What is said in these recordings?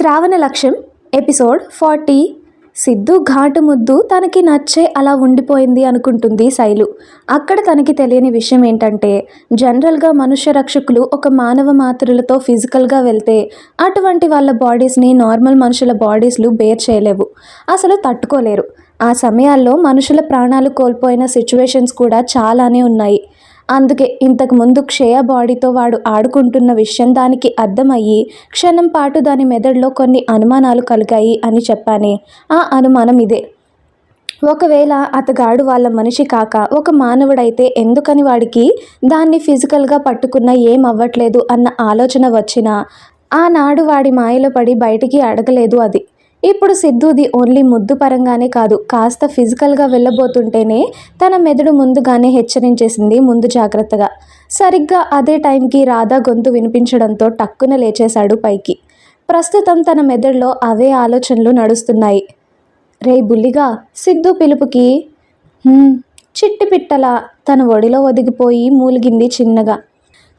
శ్రావణ లక్ష్యం episode forty. Siddhu ఘాటు ముద్దు తనకి నచ్చే అలా ఉండిపోయింది అనుకుంటుంది శైలు. అక్కడ తనకి తెలియని విషయం ఏంటంటే జనరల్గా మనుష్య రక్షకులు ఒక మానవ మాతృలతో ఫిజికల్గా వెళ్తే అటువంటి వాళ్ళ బాడీస్ని నార్మల్ మనుషుల బాడీస్లు బేర్ చేయలేవు. అసలు తట్టుకోలేరు. ఆ సమయాల్లో మనుషుల ప్రాణాలు కోల్పోయిన సిచ్యువేషన్స్ కూడా చాలానే ఉన్నాయి. అందుకే ఇంతకుముందు క్షయ బాడీతో వాడు ఆడుకుంటున్న విషయం దానికి అర్థమయ్యి క్షణం పాటు దాని మెదడులో కొన్ని అనుమానాలు కలిగాయి అని చెప్పానే. ఆ అనుమానం ఇదే. ఒకవేళ అతగాడు వాళ్ళ మనిషి కాక ఒక మానవుడైతే ఎందుకని వాడికి దాన్ని ఫిజికల్గా పట్టుకున్న ఏం అవ్వట్లేదు అన్న ఆలోచన వచ్చినా ఆనాడు వాడి మాయలో పడి బయటికి అడగలేదు అది. ఇప్పుడు సిద్ధుది ఓన్లీ ముద్దు పరంగానే కాదు. కాస్త ఫిజికల్గా వెళ్ళబోతుంటేనే తన మెదడు ముందుగానే హెచ్చరించేసింది ముందు జాగ్రత్తగా. సరిగ్గా అదే టైంకి రాధా గొంతు వినిపించడంతో టక్కున లేచేశాడు పైకి. ప్రస్తుతం తన మెదడులో అవే ఆలోచనలు నడుస్తున్నాయి. రే బుల్లిగా సిద్ధు పిలుపుకి. చిట్టిపిట్టలా తన ఒడిలో ఒదిగిపోయి మూలిగింది చిన్నగా.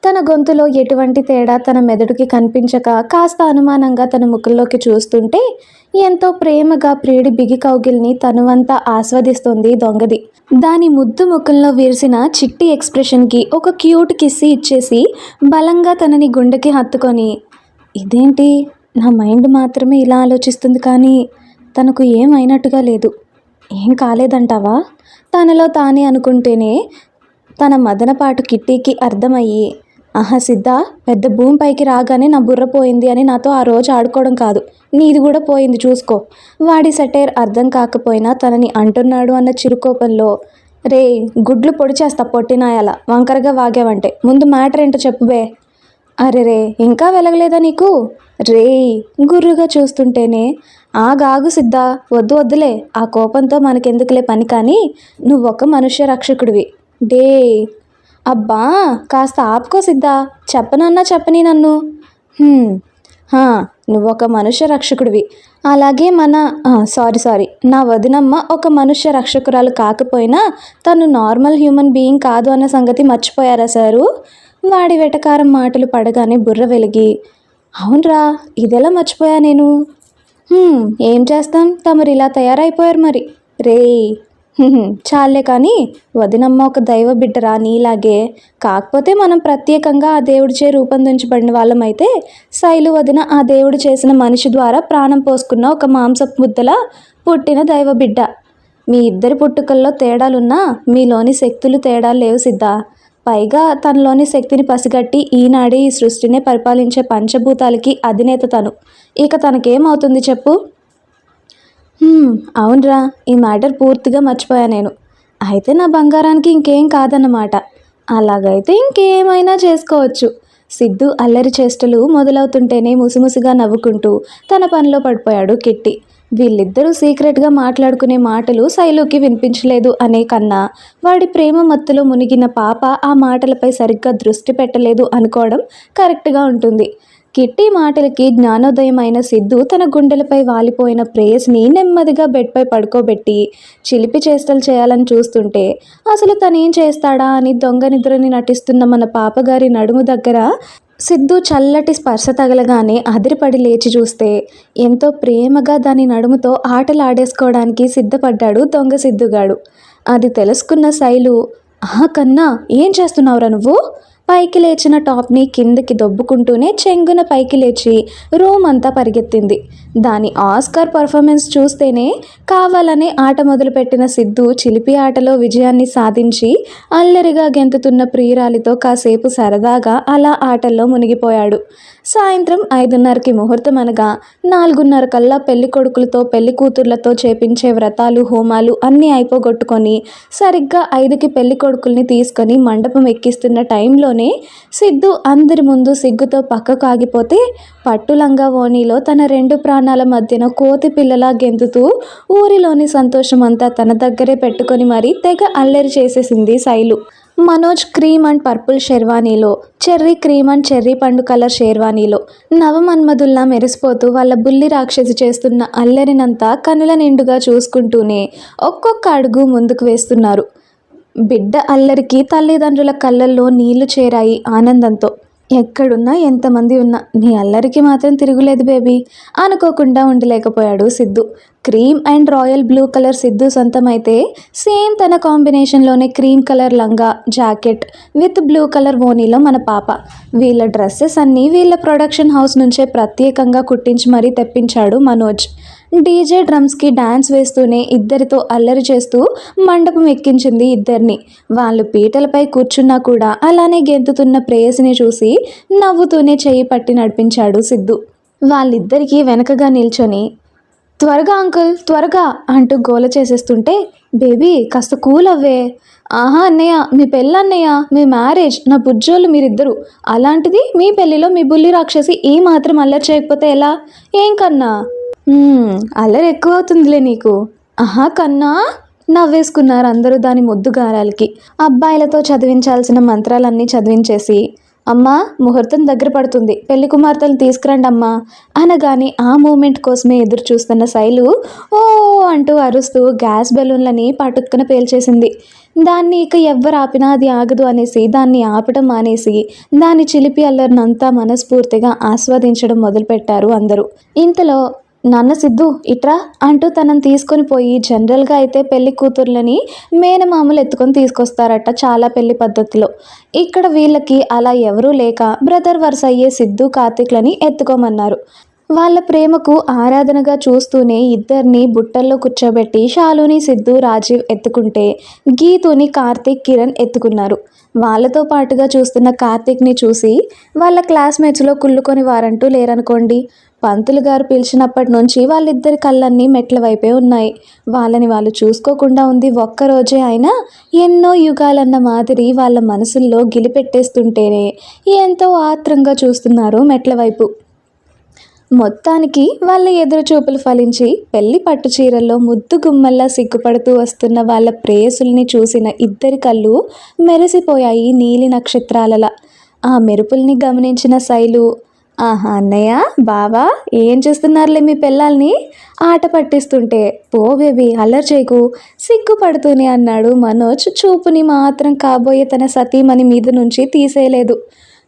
తన గొంతులో ఎటువంటి తేడా తన మెదడుకి కనిపించక కాస్త అనుమానంగా తన ముఖంలోకి చూస్తుంటే ఎంతో ప్రేమగా ప్రియుడి బిగి కౌగిల్ని తనువంతా ఆస్వాదిస్తుంది దొంగది. దాని ముద్దు ముఖంలో విరిసిన చిట్టి ఎక్స్ప్రెషన్కి ఒక క్యూట్ కిస్సి ఇచ్చేసి బలంగా తనని గుండెకి హత్తుకొని ఇదేంటి? నా మైండ్ మాత్రమే ఇలా ఆలోచిస్తుంది కానీ తనకు ఏమైనట్టుగా లేదు. ఏం కాలేదంటావా? తనలో తానే అనుకుంటేనే తన మదనపాటు కిట్టీకి అర్థమయ్యి ఆహా సిద్ధ పెద్ద భూమి పైకి రాగానే నా బుర్ర పోయింది అని నాతో ఆ రోజు ఆడుకోవడం కాదు. నీది కూడా పోయింది చూసుకో. వాడి సెటైర్ అర్థం కాకపోయినా తనని అంటున్నాడు అన్న చిరుకోపంలో రే గుడ్లు పొడి చేస్తా పొట్టినాయాల వంకరగా వాగావంటే. ముందు మ్యాటర్ ఏంటో చెప్పుబే అరే రే ఇంకా వెలగలేదా నీకు? రే గుర్రుగా చూస్తుంటేనే. ఆగాగు సిద్ధ వద్దు వద్దులే. ఆ కోపంతో మనకెందుకులే పని కానీ నువ్వొక మనుష్య రక్షకుడివి. డే అబ్బా కాస్త ఆపుకో సిద్ధా. చెప్పనన్నా చెప్పని నన్ను. నువ్వు ఒక నువ్వొక మనుష్య రక్షకుడివి. అలాగే మన సారీ సారీ. నా వదినమ్మ ఒక మనుష్య రక్షకురాలు కాకపోయినా తను నార్మల్ హ్యూమన్ బీయింగ్ కాదు అన్న సంగతి మర్చిపోయారా సారు? వాడి వెటకారం మాటలు పడగానే బుర్ర వెలిగి అవునరా ఇదెలా మర్చిపోయా నేను? ఏం చేస్తాం? తమరు ఇలా తయారైపోయారు మరి. రే చాలే కానీ వదినమ్మ ఒక దైవ బిడ్డరా నీలాగే. కాకపోతే మనం ప్రత్యేకంగా ఆ దేవుడిచే రూపొందించబడిన వాళ్ళమైతే శైలు వదిన ఆ దేవుడు చేసిన మనిషి ద్వారా ప్రాణం పోసుకున్న ఒక మాంసపు ముద్దల పుట్టిన దైవ బిడ్డ. మీ ఇద్దరి పుట్టుకల్లో తేడాలున్నా మీలోని శక్తులు తేడాలు లేవు సిద్ధా. పైగా తనలోని శక్తిని పసిగట్టి ఈనాడే ఈ సృష్టినే పరిపాలించే పంచభూతాలకి అధినేత తను. ఇక తనకేమవుతుంది చెప్పు? అవునరా. ఈ మ్యాటర్ పూర్తిగా మర్చిపోయా నేను. అయితే నా బంగారానికి ఇంకేం కాదన్నమాట. అలాగైతే ఇంకేమైనా చేసుకోవచ్చు. సిద్ధు అల్లరి చేష్టలు మొదలవుతుంటేనే ముసిముసిగా నవ్వుకుంటూ తన పనిలో పడిపోయాడు కిట్టి. వీళ్ళిద్దరూ సీక్రెట్గా మాట్లాడుకునే మాటలు శైలుకి వినిపించలేదు అనే కన్నా వాడి ప్రేమ మత్తులో మునిగిన పాప ఆ మాటలపై సరిగ్గా దృష్టి పెట్టలేదు అనుకోవడం కరెక్ట్గా ఉంటుంది. కిట్టి మాటలకి జ్ఞానోదయం అయిన సిద్ధు తన గుండెలపై వాలిపోయిన ప్రేయస్ని నెమ్మదిగా బెడ్పై పడుకోబెట్టి చిలిపి చేష్టలు చేయాలని చూస్తుంటే అసలు తనేం చేస్తాడా? అని దొంగ నిద్రని నటిస్తున్న మన పాపగారి నడుము దగ్గర సిద్ధు చల్లటి స్పర్శ తగలగానే అదిరిపడి లేచి చూస్తే ఎంతో ప్రేమగా దాని నడుముతో ఆటలు ఆడేసుకోవడానికి సిద్ధపడ్డాడు దొంగ సిద్ధుగాడు. అది తెలుసుకున్న శైలు ఆహా కన్నా ఏం చేస్తున్నావురా నువ్వు? పైకి లేచిన టాప్ని కిందకి దొబ్బుకుంటూనే చెంగున పైకి లేచి రూమ్ అంతా పరిగెత్తింది. దాని ఆస్కార్ పర్ఫార్మెన్స్ చూస్తేనే కావాలనే ఆట మొదలుపెట్టిన సిద్ధు చిలిపి ఆటలో విజయాన్ని సాధించి అల్లరిగా గెంతుతున్న ప్రియురాలితో కాసేపు సరదాగా అలా ఆటల్లో మునిగిపోయాడు. సాయంత్రం ఐదున్నరకి ముహూర్తం అనగా నాలుగున్నర కల్లా పెళ్ళి కొడుకులతో పెళ్ళి కూతుర్లతో చేపించే వ్రతాలు హోమాలు అన్నీ అయిపోగొట్టుకొని సరిగ్గా ఐదుకి పెళ్ళి కొడుకుల్ని తీసుకొని మండపం ఎక్కిస్తున్న టైంలోనే సిద్ధు అందరి ముందు సిగ్గుతో పక్కకు ఆగిపోతే పట్టులంగా ఓణిలో తన రెండు ప్రాణాల మధ్యన కోతి పిల్లలా గెంతుతూ ఊరిలోని సంతోషమంతా తన దగ్గరే పెట్టుకొని మరీ తెగ అల్లరి చేసేసింది Sailu. Manoj cream and purple షెర్వానీలో cherry cream and cherry పండు కలర్ షేర్వానీలో. నవమన్మధుల్లా మెరిసిపోతూ వాళ్ళ బుల్లి రాక్షసి చేస్తున్న అల్లరినంతా కనుల నిండుగా చూసుకుంటూనే ఒక్కొక్క అడుగు ముందుకు వేస్తున్నారు. బిడ్డ అల్లరికి తల్లిదండ్రుల కళ్ళల్లో నీళ్ళు చేరాయి ఆనందంతో. ఎక్కడున్నా ఎంతమంది ఉన్నా నీ అల్లరికి మాత్రం తిరుగులేదు బేబీ. అనుకోకుండా ఉండలేకపోయాడు Siddhu. Cream and royal blue colour Siddhu సొంతమైతే same తన కాంబినేషన్లోనే క్రీమ్ కలర్ లంగా జాకెట్ విత్ బ్లూ కలర్ ఓనీలో మన పాప. వీళ్ళ డ్రెస్సెస్ అన్నీ వీళ్ళ ప్రొడక్షన్ హౌస్ నుంచే ప్రత్యేకంగా కుట్టించి మరీ తెప్పించాడు మనోజ్. డీజే డ్రమ్స్కి డ్యాన్స్ వేస్తూనే ఇద్దరితో అల్లరి చేస్తూ మండపం ఎక్కించింది ఇద్దరిని. వాళ్ళు పీటలపై కూర్చున్నా కూడా అలానే గెంతుతున్న ప్రేయసిని చూసి నవ్వుతూనే చెయ్యి పట్టి నడిపించాడు సిద్ధు. వాళ్ళిద్దరికీ వెనకగా నిల్చొని త్వరగా అంకుల్ త్వరగా అంటూ గోల చేసేస్తుంటే బేబీ కాస్త కూల్ అవ్వే. ఆహా అన్నయ్య మీ పెళ్ళి అన్నయ్య మీ మ్యారేజ్ నా బుజ్జోళ్ళు మీరిద్దరు. అలాంటిది మీ పెళ్ళిలో మీ బుల్లి రాక్షసి ఏ మాత్రం అల్లరి చేయకపోతే ఎలా? ఏం కన్నా? అల్లరి ఎక్కువ అవుతుందిలే నీకు. ఆహా కన్నా నవ్వేసుకున్నారు అందరూ దాని ముద్దుగారాలకి. అబ్బాయిలతో చదివించాల్సిన మంత్రాలన్నీ చదివించేసి అమ్మా ముహూర్తం దగ్గర పడుతుంది. పెళ్ళి కుమార్తెలు తీసుకురండి అమ్మా. అనగానే ఆ మూమెంట్ కోసమే ఎదురు చూస్తున్న శైలు ఓ అంటూ అరుస్తూ గ్యాస్ బెలూన్లని పటుక్కున పేల్చేసింది. దాన్ని ఇక ఎవ్వరు ఆపినా అది ఆగదు అనేసి దాన్ని ఆపడం మానేసి దాని చిలిపి అల్లరినంతా మనస్ఫూర్తిగా ఆస్వాదించడం మొదలుపెట్టారు అందరూ. ఇంతలో నాన్న సిద్ధు ఇట్రా అంటూ తనని తీసుకొని పోయి జనరల్గా అయితే పెళ్ళి కూతుర్లని మేనమామలు ఎత్తుకొని తీసుకొస్తారట చాలా పెళ్ళి పద్ధతిలో. ఇక్కడ వీళ్ళకి అలా ఎవరూ లేక బ్రదర్ వరుస అయ్యే సిద్ధు కార్తీక్లని ఎత్తుకోమన్నారు. వాళ్ళ ప్రేమకు ఆరాధనగా చూస్తూనే ఇద్దరిని బుట్టల్లో కూర్చోబెట్టి షాలుని సిద్ధు రాజీవ్ ఎత్తుకుంటే గీతుని కార్తీక్ కిరణ్ ఎత్తుకున్నారు. వాళ్ళతో పాటుగా చూస్తున్న కార్తీక్ని చూసి వాళ్ళ క్లాస్మేట్స్లో కుళ్ళుకొని వారంటూ లేరనుకోండి. పంతులు గారు పిలిచినప్పటి నుంచి వాళ్ళిద్దరి కళ్ళన్నీ మెట్ల వైపే ఉన్నాయి. వాళ్ళని వాళ్ళు చూసుకోకుండా ఉంది ఒక్కరోజే అయినా ఎన్నో యుగాలన్న మాదిరి వాళ్ళ మనసుల్లో గిలిపెట్టేస్తుంటేనే ఎంతో ఆత్రంగా చూస్తున్నారు మెట్ల వైపు. మొత్తానికి వాళ్ళ ఎదురు చూపులు ఫలించి పెళ్ళి పట్టు చీరల్లో ముద్దు గుమ్మల్లా సిగ్గుపడుతూ వస్తున్న వాళ్ళ ప్రేయసుల్ని చూసిన ఇద్దరి కళ్ళు మెరిసిపోయాయి నీలి నక్షత్రాలలా. ఆ మెరుపుల్ని గమనించిన శైలు ఆహా అన్నయ్య బావా ఏం చేస్తున్నారులే మీ పిల్లల్ని ఆట పట్టిస్తుంటే పో బేబీ అల్లరి చేయకు సిగ్గుపడుతూనే అన్నాడు మనోజ్. చూపుని మాత్రం కాబోయే తన సతీమణి మీద నుంచి తీసేయలేదు.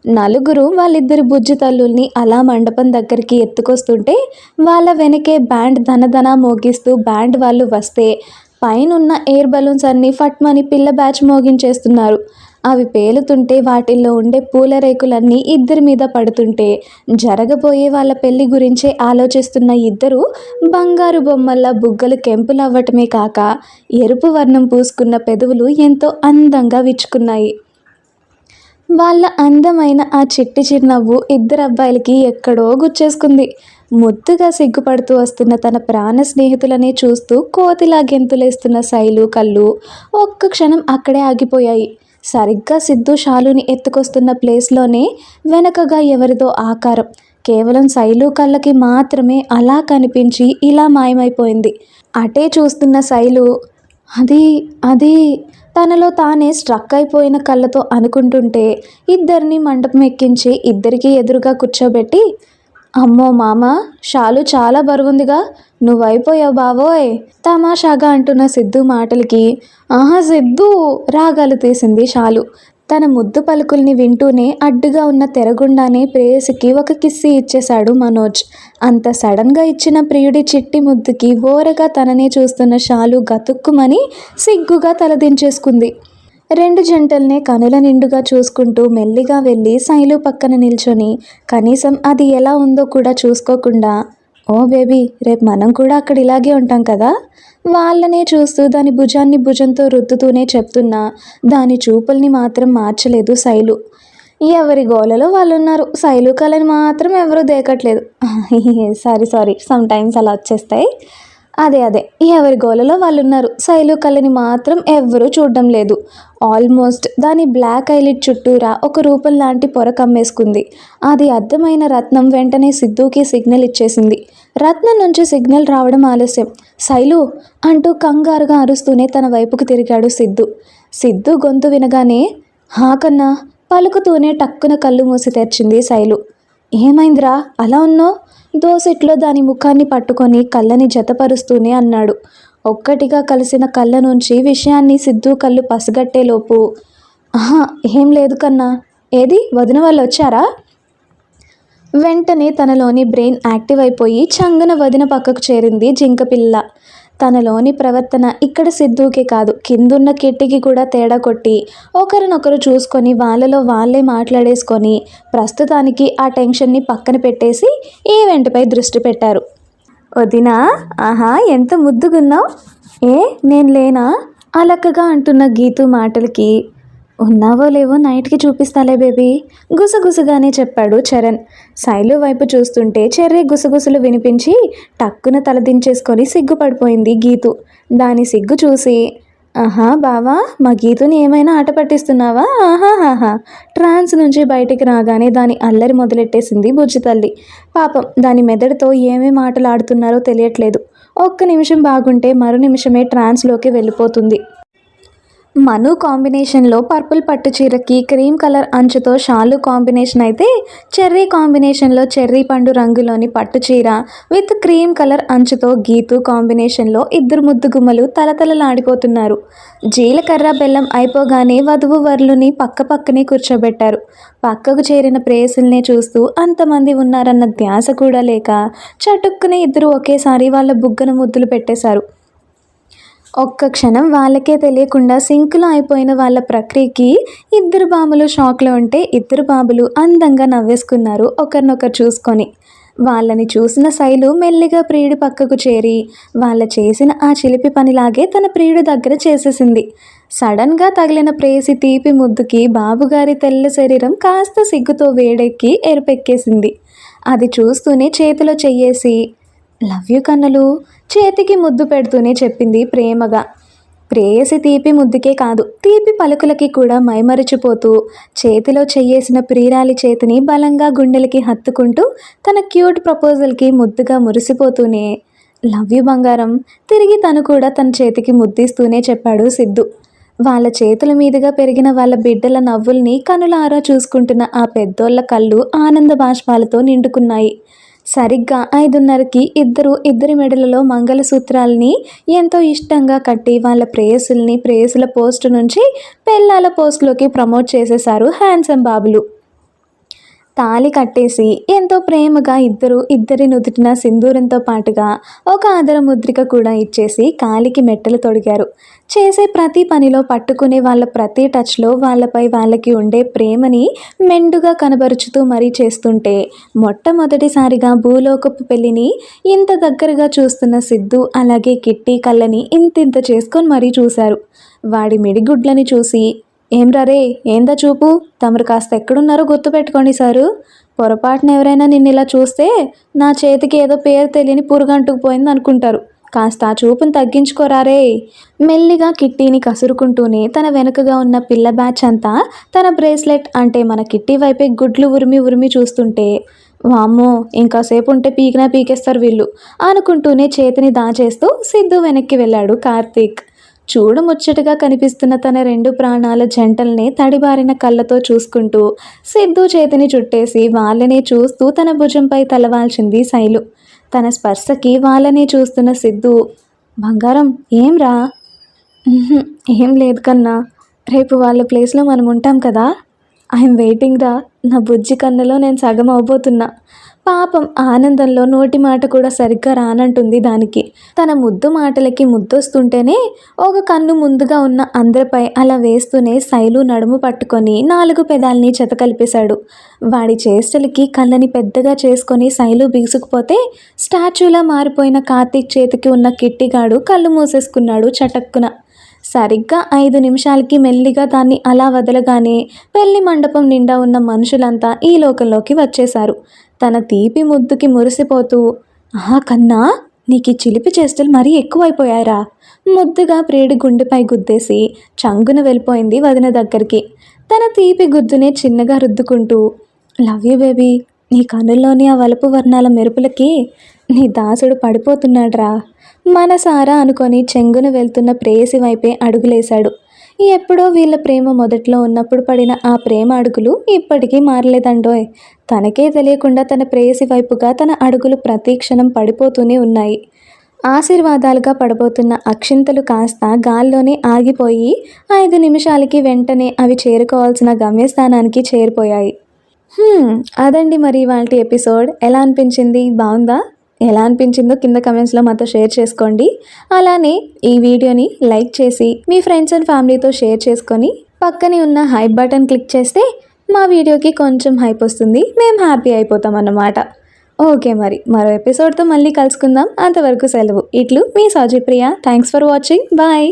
నలుగురు వాళ్ళిద్దరు బుజ్జి తల్లుల్ని అలా మండపం దగ్గరికి ఎత్తుకొస్తుంటే వాళ్ళ వెనకే బ్యాండ్ ధనధన మోగిస్తూ బ్యాండ్ వాళ్ళు వస్తే పైనున్న ఎయిర్ బలూన్స్ అన్నీ ఫట్మని పిల్ల బ్యాచ్ మోగించేస్తున్నారు. అవి పేలుతుంటే వాటిల్లో ఉండే పూల రేకులన్నీ ఇద్దరి మీద పడుతుంటే జరగబోయే వాళ్ళ పెళ్ళి గురించే ఆలోచిస్తున్న ఇద్దరు బంగారు బొమ్మల్లా బుగ్గలు కెంపులవ్వటమే కాక ఎరుపు వర్ణం పూసుకున్న పెదవులు ఎంతో అందంగా విచ్చుకున్నాయి. వాళ్ళ అందమైన ఆ చిట్టి చిరునవ్వు ఇద్దరు అబ్బాయిలకి ఎక్కడో గుచ్చేసుకుంది. ముద్దుగా సిగ్గుపడుతూ వస్తున్న తన ప్రాణ స్నేహితులనే చూస్తూ కోతిలా గెంతులేస్తున్న శైలు కళ్ళు ఒక్క క్షణం అక్కడే ఆగిపోయాయి. సరిగ్గా సిద్ధు షాలుని ఎత్తుకొస్తున్న ప్లేస్లోనే వెనకగా ఎవరిదో ఆకారం. కేవలం శైలు కళ్ళకి మాత్రమే అలా కనిపించి ఇలా మాయమైపోయింది. అటే చూస్తున్న శైలు అది అది తనలో తానే స్ట్రక్ అయిపోయిన కళ్ళతో అనుకుంటుంటే ఇద్దరిని మండపం ఎక్కించి ఇద్దరికీ ఎదురుగా కూర్చోబెట్టి అమ్మో మామ షాలు చాలా బరువుందిగా. నువ్వైపోయావు బావోయ్. తమాషాగా అంటున్న సిద్ధు మాటలకి ఆహా సిద్ధు రాగాలు తీసింది షాలు. తన ముద్దు పలుకుల్ని వింటూనే అడ్డుగా ఉన్న తెరగుండానే ప్రేయసికి ఒక కిస్సి ఇచ్చేశాడు మనోజ్. అంత సడన్గా ఇచ్చిన ప్రియుడి చిట్టి ముద్దుకి ఓరగా తననే చూస్తున్న షాలు గతుక్కుమని సిగ్గుగా తలదించేసుకుంది. రెండు జంటల్నే కనుల నిండుగా చూసుకుంటూ మెల్లిగా వెళ్ళి శైలు పక్కన నిల్చొని కనీసం అది ఎలా ఉందో కూడా చూసుకోకుండా ఓ బేబీ రేపు మనం కూడా అక్కడ ఇలాగే ఉంటాం కదా? వాళ్ళనే చూస్తూ దాని భుజాన్ని భుజంతో రుద్దుతూనే చెప్తున్నా. దాని చూపుల్ని మాత్రం మార్చలేదు శైలు. ఎవరి గోలలో వాళ్ళు ఉన్నారు శైలు కళని మాత్రం ఎవరు దేకట్లేదు. Sorry sorry. సమ్ టైమ్స్ అలా వచ్చేస్తాయి. అదే అదే. ఎవరి గోలలో వాళ్ళు ఉన్నారు శైలు కళ్ళని మాత్రం ఎవ్వరూ చూడడం లేదు. ఆల్మోస్ట్ దాని బ్లాక్ ఐలిడ్ చుట్టూరా ఒక రూపం లాంటి పొర కమ్మేసుకుంది. అది అర్థమైన రత్నం వెంటనే సిద్ధుకి సిగ్నల్ ఇచ్చేసింది. రత్నం నుంచి సిగ్నల్ రావడం ఆలస్యం. శైలు అంటూ కంగారుగా అరుస్తూనే తన వైపుకు తిరిగాడు సిద్ధు. సిద్ధు గొంతు వినగానే హాకన్నా పలుకుతూనే టక్కున కళ్ళు మూసి తెరిచింది శైలు. ఏమైందిరా? అలా ఉన్నావు? దోసెట్లో దాని ముఖాన్ని పట్టుకొని కళ్ళని జతపరుస్తూనే అన్నాడు. ఒక్కటిగా కలిసిన కళ్ళ నుంచి విషయాన్ని సిద్ధు కళ్ళు పసిగట్టేలోపు ఆహా ఏం లేదు కన్నా. ఏది? వదిన వాళ్ళు వచ్చారా? వెంటనే తనలోని బ్రెయిన్ యాక్టివ్ అయిపోయి చంగన వదిన పక్కకు చేరింది జింకపిల్ల తనలోని ప్రవర్తన ఇక్కడ సిద్ధుకే కాదు. కిందున్న కిట్టికి కూడా తేడా కొట్టి ఒకరినొకరు చూసుకొని వాళ్ళలో వాళ్ళే మాట్లాడేసుకొని ప్రస్తుతానికి ఆ టెన్షన్ని పక్కన పెట్టేసి ఈవెంట్పై దృష్టి పెట్టారు. వదినా ఆహా ఎంత ముద్దుగున్నావు? ఏ నేను లేనా? అలక్కగా అంటున్న గీతు మాటలకి ఉన్నావో లేవో నైట్కి చూపిస్తాలే బేబీ గుసగుసగానే చెప్పాడు చరణ్. శైలు వైపు చూస్తుంటే చెర్రి గుసగుసలు వినిపించి టక్కున తలదించేసుకొని సిగ్గుపడిపోయింది గీతు. దాని సిగ్గు చూసి ఆహా బావా మా గీతుని ఏమైనా ఆట పట్టిస్తున్నావా? ఆహాహాహా. ట్రాన్స్ నుంచి బయటికి రాగానే దాని అల్లరి మొదలెట్టేసింది బుజ్జి తల్లి. పాపం దాని మెదడుతో ఏమేమి ఆటలు ఆడుతున్నారో తెలియట్లేదు. ఒక్క నిమిషం బాగుంటే మరో నిమిషమే ట్రాన్స్లోకి వెళ్ళిపోతుంది. మను కాంబినేషన్లో పర్పుల్ పట్టు చీరకి క్రీమ్ కలర్ అంచుతో షాలు కాంబినేషన్ అయితే చెర్రీ కాంబినేషన్లో చెర్రీ పండు రంగులోని పట్టు చీర విత్ క్రీమ్ కలర్ అంచుతో గీతు కాంబినేషన్లో ఇద్దరు ముద్దుగుమ్మలు తలతలలాడిపోతున్నారు. జీలకర్ర బెల్లం అయిపోగానే వధువు వరులుని పక్క పక్కనే కూర్చోబెట్టారు. పక్కకు చేరిన ప్రేయసుల్నే చూస్తూ అంతమంది ఉన్నారన్న ధ్యాస కూడా లేక చటుక్కునే ఇద్దరు ఒకేసారి వాళ్ళ బుగ్గన ముద్దులు పెట్టేశారు. ఒక్క క్షణం వాళ్ళకే తెలియకుండా సింక్లో అయిపోయిన వాళ్ళ ప్రక్రియకి ఇద్దరు బాబులు షాక్లో ఉంటే ఇద్దరు బాబులు అందంగా నవ్వేసుకున్నారు ఒకరినొకరు చూసుకొని. వాళ్ళని చూసిన శైలు మెల్లిగా ప్రియుడి పక్కకు చేరి వాళ్ళ చేసిన ఆ చిలిపి పనిలాగే తన ప్రియుడి దగ్గర చేసేసింది. సడన్గా తగిలిన ప్రేసి తీపి ముద్దుకి బాబుగారి తెల్ల శరీరం కాస్త సిగ్గుతో వేడెక్కి ఎరుపెక్కేసింది. అది చూస్తూనే చేతిలో చెయ్యేసి లవ్ యూ కన్నులు చేతికి ముద్దు పెడుతూనే చెప్పింది ప్రేమగా. ప్రేయసి తీపి ముద్దుకే కాదు తీపి పలుకులకి కూడా మైమరిచిపోతూ చేతిలో చెయ్యేసిన ప్రియురాలి చేతిని బలంగా గుండెలకి హత్తుకుంటూ తన క్యూట్ ప్రపోజల్కి ముద్దుగా మురిసిపోతూనే లవ్ యు బంగారం తిరిగి తను కూడా తన చేతికి ముద్దిస్తూనే చెప్పాడు సిద్ధు. వాళ్ళ చేతుల మీదుగా పెరిగిన వాళ్ళ బిడ్డల నవ్వుల్ని కనులారా చూసుకుంటున్న ఆ పెద్దోళ్ళ కళ్ళు ఆనంద బాష్పాలతో నిండుకున్నాయి. సరిగ్గా ఐదున్నరకి ఇద్దరు ఇద్దరి మెడలలో మంగళసూత్రాలని ఎంతో ఇష్టంగా కట్టి వాళ్ళ ప్రేయసుల్ని ప్రేయసుల పోస్ట్ నుంచి పెళ్ళాల పోస్ట్లోకి ప్రమోట్ చేసేశారు హ్యాండ్సమ్ బాబులు. తాళి కట్టేసి ఎంతో ప్రేమగా ఇద్దరు ఇద్దరి నుదుటిన సింధూరంతో పాటుగా ఒక ఆదర ముద్రిక కూడా ఇచ్చేసి కాలికి మెట్టలు తొడిగారు. చేసే ప్రతి పనిలో పట్టుకునే వాళ్ళ ప్రతి టచ్లో వాళ్ళపై వాళ్ళకి ఉండే ప్రేమని మెండుగా కనబరుచుతూ మరీ చేస్తుంటే మొట్టమొదటిసారిగా భూలోకపు పెళ్ళిని ఇంత దగ్గరగా చూస్తున్న సిద్ధు అలాగే కిట్టి కళ్ళని ఇంతింత చేసుకొని మరీ చూశారు. వాడి మిడిగుడ్లని చూసి ఏం రే ఏందా చూపు? తమరు కాస్త ఎక్కడున్నారో గుర్తుపెట్టుకోండి సారు. పొరపాటున ఎవరైనా నిన్ను ఇలా చూస్తే నా చేతికి ఏదో పేరు తెలియని పురుగంటుకుపోయింది అనుకుంటారు. కాస్త ఆ చూపును తగ్గించుకోరారే మెల్లిగా కిట్టీని కసురుకుంటూనే తన వెనుకగా ఉన్న పిల్ల బ్యాచ్ అంతా తన బ్రేస్లెట్ అంటే మన కిట్టి వైపే గుడ్లు ఉరిమి ఉరిమి చూస్తుంటే వామ్మో ఇంకాసేపు ఉంటే పీకినా పీకేస్తారు వీళ్ళు అనుకుంటూనే చేతిని దాచేస్తూ సిద్ధు వెనక్కి వెళ్ళాడు కార్తీక్. చూడముచ్చటగా కనిపిస్తున్న తన రెండు ప్రాణాల జంటల్ని తడిబారిన కళ్ళతో చూసుకుంటూ సిద్ధు చేతిని చుట్టేసి వాళ్ళనే చూస్తూ తన భుజంపై తలవాల్చింది శైలు. తన స్పర్శకి వాళ్ళనే చూస్తున్న సిద్ధు బంగారం ఏం రా? ఏం లేదు కన్నా. రేపు వాళ్ళ ప్లేస్లో మనం ఉంటాం కదా. ఐఎమ్ వెయిటింగ్ రా. నా బుజ్జి కన్నులో నేను సగం అవబోతున్నా. పాపం ఆనందంలో నోటి మాట కూడా సరిగ్గా రానంటుంది దానికి. తన ముద్దు మాటలకి ముద్దొస్తుంటేనే ఒక కన్ను ముందుగా ఉన్న అందరిపై అలా వేస్తూనే శైలు నడుము పట్టుకొని నాలుగు పెదాల్ని చెతకలిపేశాడు వాడి చేష్టలకి కళ్ళని పెద్దగా చేసుకొని శైలు బీసుకుపోతే స్టాచ్యూలా మారిపోయిన కార్తీక్ చేతికి ఉన్న కిట్టిగాడు కళ్ళు మూసేసుకున్నాడు చటక్కున. సరిగ్గా ఐదు నిమిషాలకి మెల్లిగా దాన్ని అలా వదలగానే పెళ్ళి మండపం నిండా ఉన్న మనుషులంతా ఈ లోకంలోకి వచ్చేశారు. తన తీపి ముద్దుకి మురిసిపోతూ ఆహా కన్నా నీకు ఈ చిలిపి చేష్టలు మరీ ఎక్కువైపోయారా ముద్దుగా ప్రియుడి గుండెపై గుద్దేసి చంగున వెళ్ళిపోయింది వదిన దగ్గరికి. తన తీపి గుద్దునే చిన్నగా రుద్దుకుంటూ లవ్ యూ బేబీ నీ కనుల్లోని ఆ వలుపు వర్ణాల మెరుపులకి నీ దాసుడు పడిపోతున్నాడ్రా. మనసారా అనుకొని చెంగున వెళ్తున్న ప్రేయసి వైపే అడుగులేశాడు. ఎప్పుడో వీళ్ళ ప్రేమ మొదట్లో ఉన్నప్పుడు పడిన ఆ ప్రేమ అడుగులు ఇప్పటికీ మారలేదండోయ్. తనకే తెలియకుండా తన ప్రేయసి వైపుగా తన అడుగులు ప్రతీక్షణం పడిపోతూనే ఉన్నాయి. ఆశీర్వాదాలుగా పడబోతున్న అక్షింతలు కాస్త గాల్లోనే ఆగిపోయి ఐదు నిమిషాలకి వెంటనే అవి చేరుకోవాల్సిన గమ్యస్థానానికి చేరిపోయాయి. అదండి మరి వాళ్ళ ఎపిసోడ్. ఎలా అనిపించింది? బాగుందా? ఎలా అనిపించిందో కింద కమెంట్స్లో మాతో షేర్ చేసుకోండి. అలానే ఈ వీడియోని లైక్ చేసి మీ ఫ్రెండ్స్ అండ్ ఫ్యామిలీతో షేర్ చేసుకొని పక్కనే ఉన్న హైప్ బటన్ క్లిక్ చేస్తే మా వీడియోకి కొంచెం హైప్ వస్తుంది. మేము హ్యాపీ అయిపోతాం అన్నమాట. ఓకే మరి మరో ఎపిసోడ్తో మళ్ళీ కలుసుకుందాం. అంతవరకు సెలవు. ఇట్లు మీ Saji Priya. Thanks for watching bye